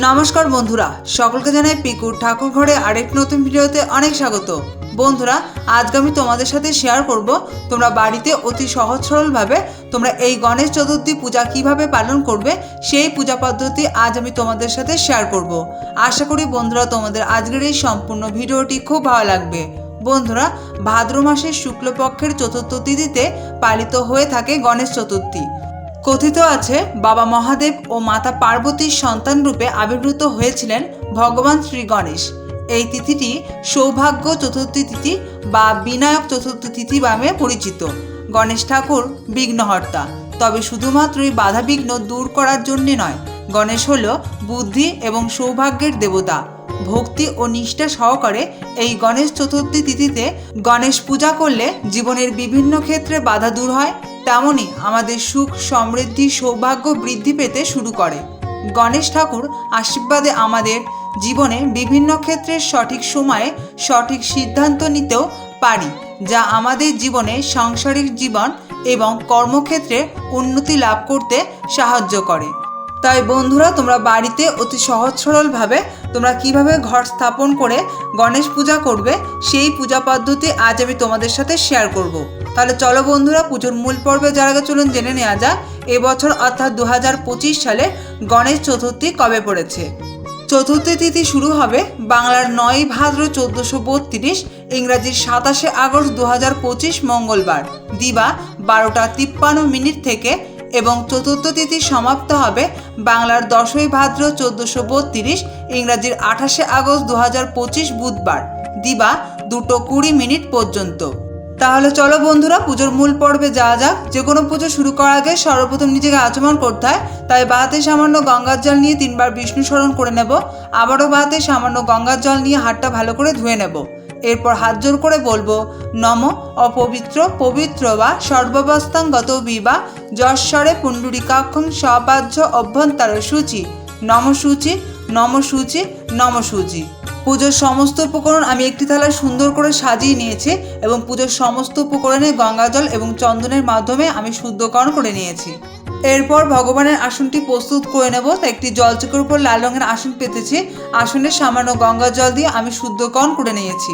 নমস্কার বন্ধুরা, সকলকে জানাই পিকুর ঠাকুর ঘরে আরেক নতুন ভিডিওতে অনেক স্বাগত। বন্ধুরা, আজকে আমি তোমাদের সাথে শেয়ার করব, তোমরা বাড়িতে অতি সহজ সরলভাবে তোমরা এই গণেশ চতুর্থী পূজা কীভাবে পালন করবে, সেই পূজা পদ্ধতি আজ আমি তোমাদের সাথে শেয়ার করব। আশা করি বন্ধুরা, তোমাদের আজকের এই সম্পূর্ণ ভিডিওটি খুব ভালো লাগবে। বন্ধুরা, ভাদ্র মাসের শুক্লপক্ষের চতুর্থ তিথিতে পালিত হয়ে থাকে গণেশ চতুর্থী। কথিত আছে, বাবা মহাদেব ও মাতা পার্বতীর সন্তান রূপে আবির্ভূত হয়েছিলেন ভগবান শ্রী গণেশ। এই তিথিটি সৌভাগ্য চতুর্থী তিথি বা বিনায়ক চতুর্থী তিথি নামে পরিচিত। গণেশ ঠাকুর বিঘ্নহর্তা। তবে শুধুমাত্রই বাধা বিঘ্ন দূর করার জন্যে নয়, গণেশ হল বুদ্ধি এবং সৌভাগ্যের দেবতা। ভক্তি ও নিষ্ঠা সহকারে এই গণেশ চতুর্থী তিথিতে গণেশ পূজা করলে জীবনের বিভিন্ন ক্ষেত্রে বাধা দূর হয় তেমনই আমাদের সুখ, সমৃদ্ধি, সৌভাগ্য বৃদ্ধি পেতে শুরু করে। গণেশ ঠাকুর আশীর্বাদে আমাদের জীবনে বিভিন্ন ক্ষেত্রে সঠিক সময়ে সঠিক সিদ্ধান্ত নিতেও পারি, যা আমাদের জীবনে সাংসারিক জীবন এবং কর্মক্ষেত্রে উন্নতি লাভ করতে সাহায্য করে। তাই বন্ধুরা, তোমরা বাড়িতে অতি সহজ সরলভাবে তোমরা কীভাবে ঘর স্থাপন করে গণেশ পূজা করবে, সেই পূজা পদ্ধতি আজ আমি তোমাদের সাথে শেয়ার করব। তাহলে চলো বন্ধুরা, পুজোর মূল পর্বে যার আগে চলুন জেনে নেওয়া যাক এবছর অর্থাৎ দু হাজার পঁচিশ সালে গণেশ চতুর্থী কবে পড়েছে? চতুর্থী তিথি শুরু হবে বাংলার নয় ভাদ্র চোদ্দোশো বত্রিশ ইংরাজির সাতাশে আগস্ট দু হাজার পঁচিশ মঙ্গলবার। দিবা বারোটা তিপ্পান্ন মিনিট থেকে এবং চতুর্থ তিথি সমাপ্ত হবে বাংলার দশই ভাদ্র চোদ্দোশো বত্রিশ, ইংরাজির আঠাশে আগস্ট দু হাজার পঁচিশ বুধবার। দিবা দুটো কুড়ি মিনিট পর্যন্ত। তাহলে চলো বন্ধুরা, পুজোর মূল পর্বে যাওয়া যাক। যে কোনো পুজো শুরু করার আগে সর্বপ্রথম নিজেকে আচমন করতে হয়, তাই বাহাতে সামান্য গঙ্গার জল নিয়ে তিনবার বিষ্ণু স্মরণ করে নেব। আবারও বাহাতে সামান্য গঙ্গার জল নিয়ে হাতটা ভালো করে ধুয়ে নেব। এরপর হাত জোর করে বলব, নম অপবিত্র পবিত্র বা সর্বাবস্থাঙ্গত বিবা যশ্বরে পুণ্ডরিকাক্ষং সবাহ্য অভ্যন্তর সূচি। নম সূচি নম সূচি নম সূচি। পুজোর সমস্ত উপকরণ আমি একটি থালায় সুন্দর করে সাজিয়ে নিয়েছি এবং পুজোর সমস্ত উপকরণে গঙ্গাজল এবং চন্দনের মাধ্যমে আমি শুদ্ধকরণ করে নিয়েছি। এরপর ভগবানের আসনটি প্রস্তুত করে নেব। একটি জলচকের উপর লাল রঙের আসন পেতেছি। আসনের সামান্য গঙ্গা জল দিয়ে আমি শুদ্ধকরণ করে নিয়েছি।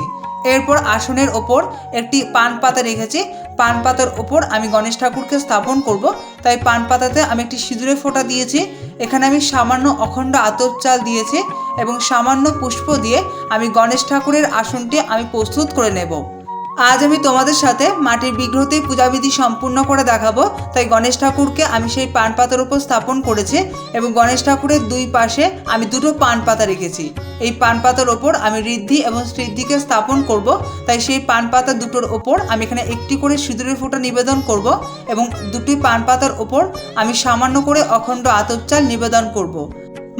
এরপর আসনের ওপর একটি পান পাতা রেখেছি। পান পাতার ওপর আমি গণেশ ঠাকুরকে স্থাপন করব। তাই পান পাতাতে আমি একটি সিঁদুরে ফোঁটা দিয়েছি। এখানে আমি সামান্য অখণ্ড আতপ চাল দিয়েছি এবং সামান্য পুষ্প দিয়ে আমি গণেশ ঠাকুরের আসনটি আমি প্রস্তুত করে নেব। আজ আমি তোমাদের সাথে মাটির বিগ্রহতেই পূজাবিধি সম্পূর্ণ করে দেখাবো। তাই গণেশ ঠাকুরকে আমি সেই পান পাতার উপর স্থাপন করেছি এবং গণেশ ঠাকুরের দুই পাশে আমি দুটো পান পাতা রেখেছি। এই পান পাতার ওপর আমি ঋদ্ধি এবং শ্রীদ্ধিকে স্থাপন করব। তাই সেই পান পাতা দুটোর ওপর আমি এখানে একটি করে সিঁদুরের ফোঁটা নিবেদন করব এবং দুটি পান পাতার ওপর আমি সামান্য করে অখণ্ড আতপ চাল নিবেদন করব।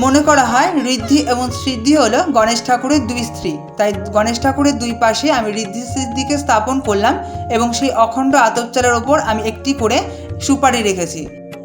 মনে করা হয় ঋদ্ধি এবং সিদ্ধি হলো গণেশ ঠাকুরের দুই স্ত্রী। তাই গণেশ ঠাকুরের দুই পাশে আমি ঋদ্ধি সিদ্ধিকে স্থাপন করলাম এবং সেই অখণ্ড আতপ চালের ওপর আমি একটি করে সুপারি রেখেছি।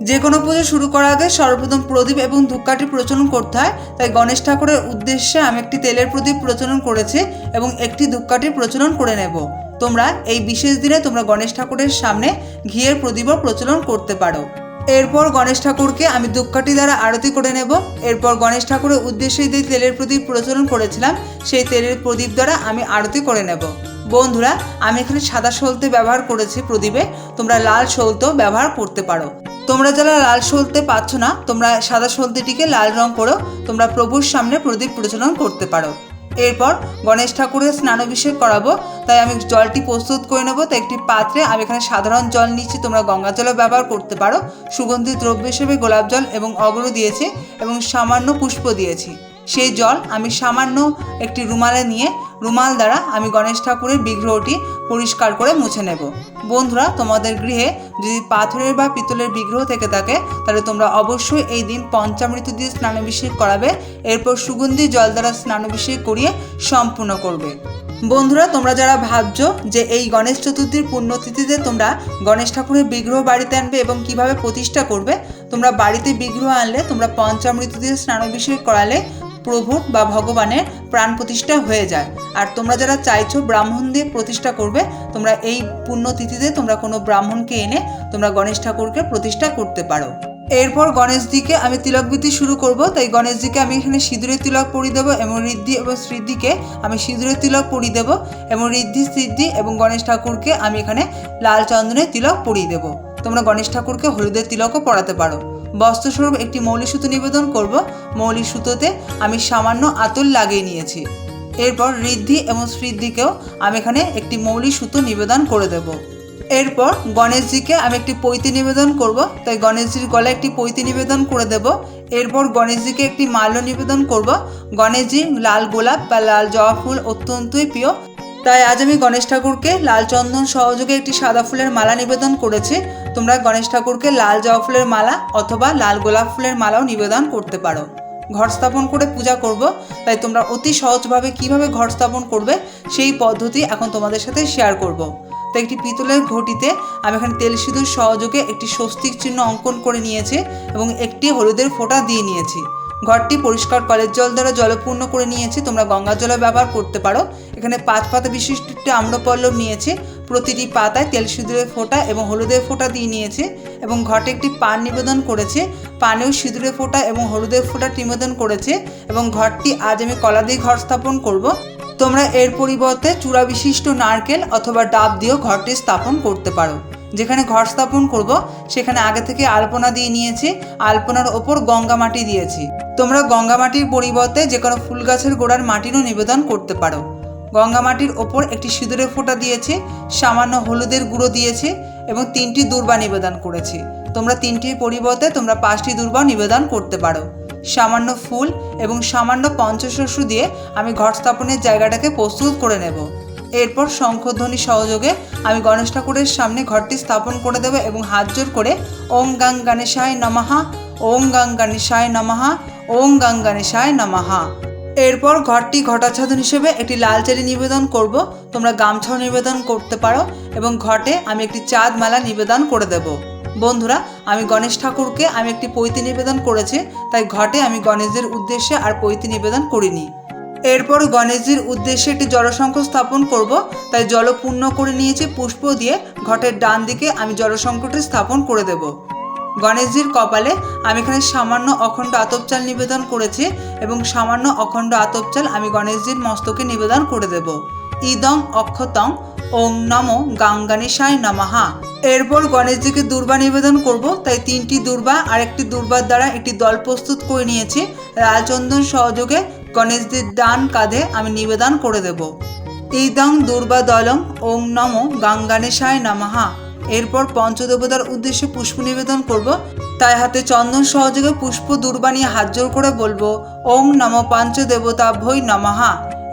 যে কোনো পুজো শুরু করার আগে সর্বপ্রথম প্রদীপ এবং ধূপকাঠি প্রচলন করতে হয়। তাই গণেশ ঠাকুরের উদ্দেশ্যে আমি একটি তেলের প্রদীপ প্রচলন করেছি এবং একটি ধূপকাঠি প্রচলন করে নেব। তোমরা এই বিশেষ দিনে তোমরা গণেশ ঠাকুরের সামনে ঘিয়ের প্রদীপও প্রচলন করতে পারো। এরপর গণেশ ঠাকুরকে আমি ধূপকাঠি দ্বারা আরতি করে নেব। এরপর গণেশ ঠাকুরের উদ্দেশ্যে যে তেলের প্রদীপ প্রচলন করেছিলাম, সেই তেলের প্রদীপ দ্বারা আমি আরতি করে নেব। বন্ধুরা, আমি এখানে সাদা সলতে ব্যবহার করেছি প্রদীপে। তোমরা লাল সলতেও ব্যবহার করতে পারো। তোমরা যারা লাল সলতে পাচ্ছ না, তোমরা সাদা সলতেটিকে লাল রং করো। তোমরা প্রভুর সামনে প্রদীপ প্রচলন করতে পারো। এরপর গণেশ ঠাকুরের স্নানাভিষেক করাবো। তাই আমি জলটি প্রস্তুত করে নেব। তাই একটি পাত্রে আমি এখানে সাধারণ জল নিচ্ছি। তোমরা গঙ্গা জলও ব্যবহার করতে পারো। সুগন্ধি দ্রব্য হিসেবে গোলাপ জল এবং অগরু দিয়েছি এবং সামান্য পুষ্প দিয়েছি। সেই জল আমি সামান্য একটি রুমালে নিয়ে রুমাল দ্বারা আমি গণেশ ঠাকুরের বিগ্রহটি পরিষ্কার করে মুছে নেব। বন্ধুরা, তোমাদের গৃহে যদি পাথরের বা পিতলের বিগ্রহ থেকে থাকে, তাহলে তোমরা অবশ্যই এই দিন পঞ্চামৃত দিয়ে স্নানাভিষেক করাবে। এরপর সুগন্ধি জল দ্বারা স্নানাভিষেক করিয়ে সম্পূর্ণ করবে। বন্ধুরা, তোমরা যারা ভাবছ যে এই গণেশ চতুর্থীর পুণ্যতিথিতে তোমরা গণেশ ঠাকুরের বিগ্রহ বাড়িতে আনবে এবং কীভাবে প্রতিষ্ঠা করবে, তোমরা বাড়িতে বিগ্রহ আনলে তোমরা পঞ্চামৃত দিয়ে স্নানাভিষেক করালে প্রভুর বা ভগবানের প্রাণ প্রতিষ্ঠা হয়ে যায়। আর তোমরা যারা চাইছো ব্রাহ্মণ দিয়ে প্রতিষ্ঠা করবে, তোমরা এই পুণ্যতিথিতে তোমরা কোনো ব্রাহ্মণকে এনে তোমরা গণেশ ঠাকুরকে প্রতিষ্ঠা করতে পারো। এরপর গণেশজিকে আমি তিলকবৃত্তি শুরু করব। তাই গণেশজিকে আমি এখানে সিঁদুরের তিলক পরিয়ে দেবো এবং ঋদ্ধি এবং শ্রীদ্ধিকে আমি সিঁদুরের তিলক পরিয়ে দেবো এবং ঋদ্ধি, সিদ্ধি এবং গণেশ ঠাকুরকে আমি এখানে লাল চন্দনের তিলক পরিয়ে দেবো। তোমরা গণেশ ঠাকুরকে হলুদের তিলকও পড়াতে পারো। বস্ত্রস্বরূপ একটি মৌলিক সুতো নিবেদন করব। মৌলিক সুতোতে আমি সামান্য আতল লাগিয়ে নিয়েছি। এরপর ঋদ্ধি এবং শ্রীদ্ধিকেও আমি এখানে একটি মৌলিক সুতো নিবেদন করে দেব। এরপর গণেশজিকে আমি একটি পৈতি নিবেদন করব। তাই গণেশজির গলায় একটি পৈতি নিবেদন করে দেব। এরপর গণেশজিকে একটি মাল্য নিবেদন করব। গণেশজি লাল গোলাপ বা লাল জবা ফুল অত্যন্তই প্রিয়। তাই আজ আমি গণেশ ঠাকুরকে লাল চন্দন সহযোগে একটি সাদা ফুলের মালা নিবেদন করেছি। তোমরা গণেশ ঠাকুরকে লাল জবা ফুলের মালা অথবা লাল গোলাপ ফুলের মালাও নিবেদন করতে পারো। ঘর স্থাপন করে পূজা করব, তাই তোমরা অতি সহজভাবে কীভাবে ঘর স্থাপন করবে সেই পদ্ধতি এখন তোমাদের সাথে শেয়ার করব। তো একটি পিতলের ঘটিতে আমি এখানে তেল সিঁদুর সহযোগে একটি স্বস্তিক চিহ্ন অঙ্কন করে নিয়েছি এবং একটি হলুদের ফোঁটা দিয়ে নিয়েছি। ঘরটি পরিষ্কার কলের জল দ্বারা জলপূর্ণ করে নিয়েছি। তোমরা গঙ্গা জলে ব্যবহার করতে পারো। এখানে পাঁচ পাতা বিশিষ্ট একটি আম্রপল্লব নিয়েছি। প্রতিটি পাতায় তেল সিঁদুরের ফোঁটা এবং হলুদের ফোঁটা দিয়ে নিয়েছে এবং ঘটে একটি পান নিবেদন করেছে। পানেও সিঁদুরের ফোঁটা এবং হলুদের ফোঁটা নিবেদন করেছে এবং ঘরটি আজ আমি কলা দিয়ে ঘর স্থাপন করব। তোমরা এর পরিবর্তে চূড়া বিশিষ্ট নারকেল অথবা ডাব দিয়েও ঘরটি স্থাপন করতে পারো। যেখানে ঘর স্থাপন করব, সেখানে আগে থেকে আলপনা দিয়ে নিয়েছি। আলপনার ওপর গঙ্গা মাটি দিয়েছি। তোমরা গঙ্গা মাটির পরিবর্তে যে কোনো ফুল গাছের গোড়ার মাটিরও নিবেদন করতে পারো। গঙ্গা মাটির ওপর একটি সিঁদুরের ফোঁটা দিয়েছে, সামান্য হলুদের গুঁড়ো দিয়েছে এবং তিনটি দুর্বা নিবেদন করেছি। তোমরা তিনটির পরিবর্তে তোমরা পাঁচটি দুর্বা নিবেদন করতে পারো। সামান্য ফুল এবং সামান্য পঞ্চশস্য দিয়ে আমি ঘট স্থাপনের জায়গাটাকে প্রস্তুত করে নেব। এরপর শঙ্খধ্বনি সহযোগে আমি গণেশ ঠাকুরের সামনে ঘরটি স্থাপন করে দেবো এবং হাত জোর করে ওং গাং গণেশায় নমহা ওং গাং গণেশায় নমহা ওং গাং গণেশায় নমহা এরপর ঘরটি ঘটাচ্ছাদন হিসেবে একটি লাল চেরি নিবেদন করব। তোমরা গামছাও নিবেদন করতে পারো এবং ঘটে আমি একটি চাঁদ মালা নিবেদন করে দেব। বন্ধুরা, আমি গণেশ ঠাকুরকে আমি একটি পৈতি নিবেদন করেছি, তাই ঘটে আমি গণেশদের উদ্দেশ্যে আর পৈতি নিবেদন করিনি। এরপর গণেশজির উদ্দেশ্যে একটি জলসংখ্য স্থাপন করব, তাই জল পূর্ণ করে নিয়েছি, পুষ্প দিয়ে ঘটের ডান দিকে আমি জলসংখ্যটি স্থাপন করে দেব। গণেশজির কপালে আমি এখানে সামান্য অখণ্ড আতপ চাল নিবেদন করেছি এবং সামান্য অখণ্ড আতপ চাল আমি গণেশজির মস্তকে নিবেদন করে দেব। ইদং অক্ষতং ওং নম গাঙ্গানিশায় নমাহা এরপর গণেশজিকে দুর্বা নিবেদন করব, তাই তিনটি দুর্বা আর একটি দুর্বার দ্বারা একটি দল প্রস্তুত করে নিয়েছি। লালচন্দন সহযোগে গণেশজির ডান কাঁধে আমি নিবেদন করে দেব। ইদং দুর্বা দলং ওং নম গাঙ্গানেশায় নমহা এরপর পঞ্চদেবতার উদ্দেশ্যে পুষ্প নিবেদন করব। তাই হাতে চন্দন সহযোগে পুষ্প দুর্বা নিয়ে হাত জোর করে বলব ওং নম পঞ্চদেবতা ভৈ নমহা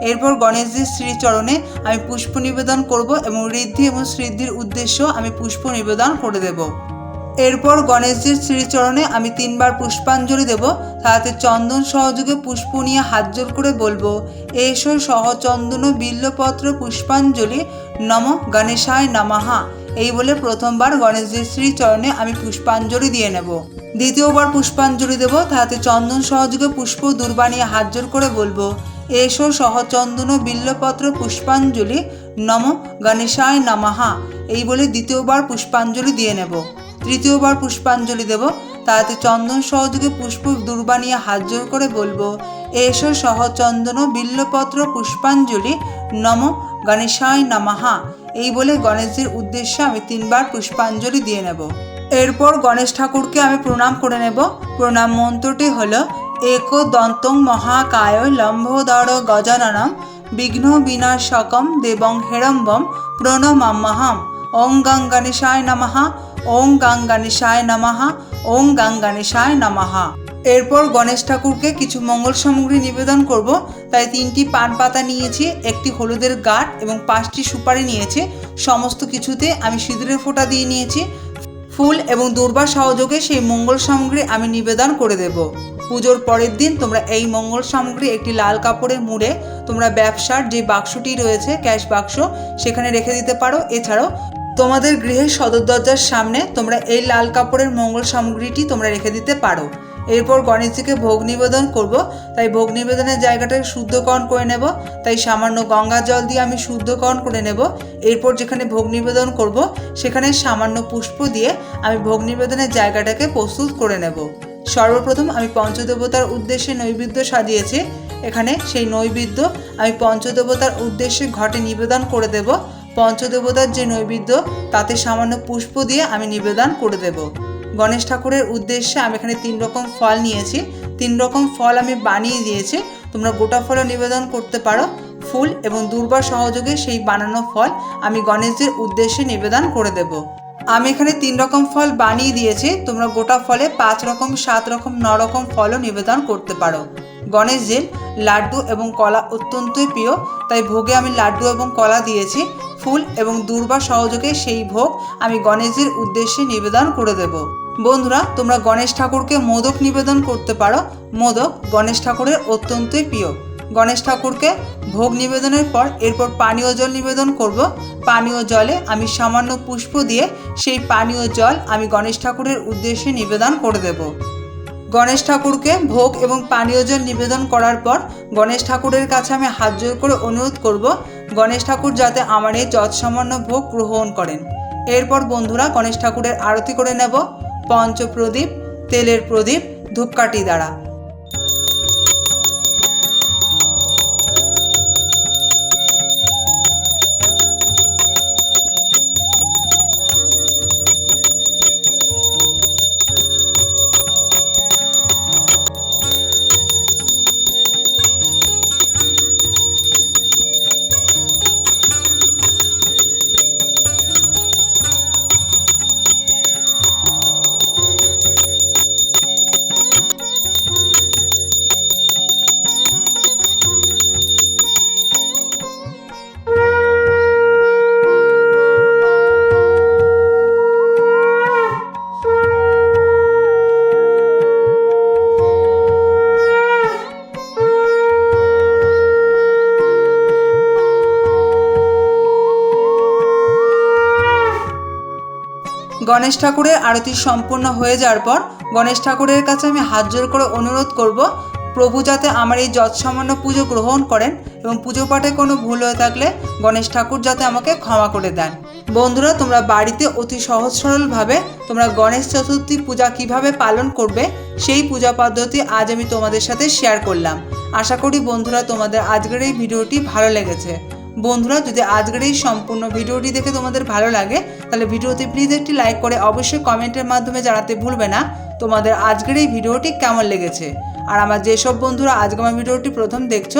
এরপর গণেশজির শ্রীচরণে আমি পুষ্প নিবেদন করব এবং ঋদ্ধি এবং শ্রীদ্ধির উদ্দেশ্য আমি পুষ্প নিবেদন করে দেব। এরপর গণেশজির শ্রীচরণে আমি তিনবার পুষ্পাঞ্জলি দেব। তাতে চন্দন সহযোগে পুষ্প নিয়ে হাত জোর করে বলব, এসো সহচন্দন বিল্লপত্র পুষ্পাঞ্জলি নম গণেশায় নমহা এই বলে প্রথমবার গণেশজির শ্রীচরণে আমি পুষ্পাঞ্জলি দিয়ে নেব। দ্বিতীয়বার পুষ্পাঞ্জলি দেব তাতে চন্দন সহযোগে পুষ্প দুর্বা নিয়ে হাত জোর করে বলব, এসো সহচন্দন বিল্লপত্র পুষ্পাঞ্জলি, নম গণেশায় নমহা এই বলে দ্বিতীয়বার পুষ্পাঞ্জলি দিয়ে নেব। তৃতীয়বার পুষ্পাঞ্জলি দেব তাতে চন্দন সহযোগে পুষ্প দুর্বা নিয়ে হাত জোর করে বলব, এসো সহচন্দন বিল্লপত্র পুষ্পাঞ্জলি, নম গণেশায় নমহা এই বলে গণেশজির উদ্দেশ্যে আমি তিনবার পুষ্পাঞ্জলি দিয়ে নেব। এরপর গণেশ ঠাকুরকে আমি প্রণাম করে নেব। প্রণাম মন্ত্রটি হলো, এক দন্তং মহাকায় লম্বোদর গজাননম বিঘ্ন বিনাশকম দেবং হেরম্বম প্রণমাম্যহাম ওং গাং গণেশায় নমহা ওং গাং গণেশায় নমহা ওং গাং গণেশায় নমহা এরপর গণেশ ঠাকুরকে কিছু মঙ্গল সামগ্রী নিবেদন করব। তাই তিনটি পান পাতা নিয়েছি, একটি হলুদের গাঁট এবং পাঁচটি সুপারি নিয়েছি। সমস্ত কিছুতে আমি সিঁদুরের ফোঁটা দিয়ে নিয়েছি। ফুল এবং দুর্বা সহযোগে সেই মঙ্গল সামগ্রী আমি নিবেদন করে দেব। পুজোর পরের দিন তোমরা এই মঙ্গল সামগ্রী একটি লাল কাপড়ে মুড়ে তোমরা ব্যবসার যে বাক্সটি রয়েছে, ক্যাশ বাক্স, সেখানে রেখে দিতে পারো। এছাড়াও তোমাদের গৃহের সদর দরজার সামনে তোমরা এই লাল কাপড়ের মঙ্গল সামগ্রীটি তোমরা রেখে দিতে পারো। এরপর গণেশজিকে ভোগ নিবেদন করব। তাই ভোগ নিবেদনের জায়গাটাকে শুদ্ধকরণ করে নেব। তাই সামান্য গঙ্গা জল দিয়ে আমি শুদ্ধকরণ করে নেব। এরপর যেখানে ভোগ নিবেদন করব, সেখানে সামান্য পুষ্প দিয়ে আমি ভোগ নিবেদনের জায়গাটাকে প্রস্তুত করে নেব। সর্বপ্রথম আমি পঞ্চদেবতার উদ্দেশ্যে নৈবেদ্য সাজিয়েছি। এখানে সেই নৈবেদ্য আমি পঞ্চদেবতার উদ্দেশ্যে ঘটে নিবেদন করে দেব। পঞ্চদেবতার যে নৈবেদ্য, তাতে সামান্য পুষ্প দিয়ে আমি নিবেদন করে দেব। গণেশ ঠাকুরের উদ্দেশ্যে আমি এখানে তিন রকম ফল নিয়েছি। তিন রকম ফল আমি বানিয়ে দিয়েছি। তোমরা গোটা ফলও নিবেদন করতে পারো। ফুল এবং দুর্বার সহযোগে সেই বানানো ফল আমি গণেশজির উদ্দেশ্যে নিবেদন করে দেব। আমি এখানে তিন রকম ফল বানিয়ে দিয়েছি। তোমরা গোটা ফলে পাঁচ রকম, সাত রকম, ন রকম ফলও নিবেদন করতে পারো। গণেশজির লাড্ডু এবং কলা অত্যন্তই প্রিয়, তাই ভোগে আমি লাড্ডু এবং কলা দিয়েছি। ফুল এবং দুর্বা সহযোগে সেই ভোগ আমি গণেশজির উদ্দেশ্যে নিবেদন করে দেব। বন্ধুরা, তোমরা গণেশ ঠাকুরকে মোদক নিবেদন করতে পারো। মোদক গণেশ ঠাকুরের অত্যন্তই প্রিয়। গণেশ ঠাকুরকে ভোগ নিবেদনের পর এরপর পানীয় জল নিবেদন করব। পানীয় জলে আমি সামান্য পুষ্প দিয়ে সেই পানীয় জল আমি গণেশ ঠাকুরের উদ্দেশ্যে নিবেদন করে দেব। গণেশ ঠাকুরকে ভোগ এবং পানীয় জল নিবেদন করার পর গণেশ ঠাকুরের কাছে আমি হাত জোর করে অনুরোধ করব গণেশ ঠাকুর যাতে আমার এই যৎসামান্য ভোগ গ্রহণ করেন। এরপর বন্ধুরা গণেশ ঠাকুরের আরতি করে নেব। পঞ্চপ্রদীপ, তেলের প্রদীপ, ধূপকাঠি দ্বারা। গণেশ ঠাকুরের আরতি সম্পূর্ণ হয়ে যাওয়ার পর গণেশ ঠাকুরের কাছে আমি হাত জোর করে অনুরোধ করব, প্রভু যাতে আমার এই যৎসামান্য পুজো গ্রহণ করেন এবং পুজো পাঠে কোনো ভুল হয়ে থাকলে গণেশ ঠাকুর যাতে আমাকে ক্ষমা করে দেন। বন্ধুরা, তোমরা বাড়িতে অতি সহজ সরলভাবে তোমরা গণেশ চতুর্থী পূজা কীভাবে পালন করবে, সেই পূজা পদ্ধতি আজ আমি তোমাদের সাথে শেয়ার করলাম। আশা করি বন্ধুরা, তোমাদের আজকের এই ভিডিওটি ভালো লেগেছে। বন্ধুরা, যদি আজকের এই সম্পূর্ণ ভিডিওটি দেখে তোমাদের ভালো লাগে তাহলে ভিডিওতে প্লিজ একটি লাইক করে অবশ্যই কমেন্টের মাধ্যমে জানাতে ভুলবে না। তোমাদের আজকের এই ভিডিওটি কেমন লেগেছে? আর আমার যেসব বন্ধুরা আজকে আমার ভিডিওটি প্রথম দেখছ,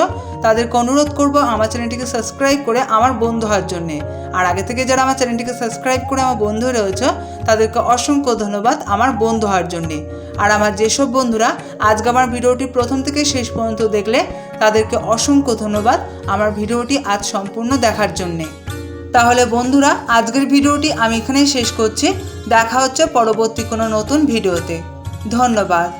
তাদেরকে অনুরোধ করব আমার চ্যানেলটিকে সাবস্ক্রাইব করে আমার বন্ধু হওয়ার জন্যে। আর আগে থেকে যারা আমার চ্যানেলটিকে সাবস্ক্রাইব করে আমার বন্ধু রয়েছে, তাদেরকে অসংখ্য ধন্যবাদ আমার বন্ধু হওয়ার জন্যে। আর আমার যেসব বন্ধুরা আজকে আমার ভিডিওটি প্রথম থেকে শেষ পর্যন্ত দেখলে, তাদেরকে অসংখ্য ধন্যবাদ আমার ভিডিওটি আজ সম্পূর্ণ দেখার জন্যে। তাহলে বন্ধুরা, আজকের ভিডিওটি আমি এখানেই শেষ করছি। দেখা হচ্ছে পরবর্তী কোনো নতুন ভিডিওতে। ধন্যবাদ।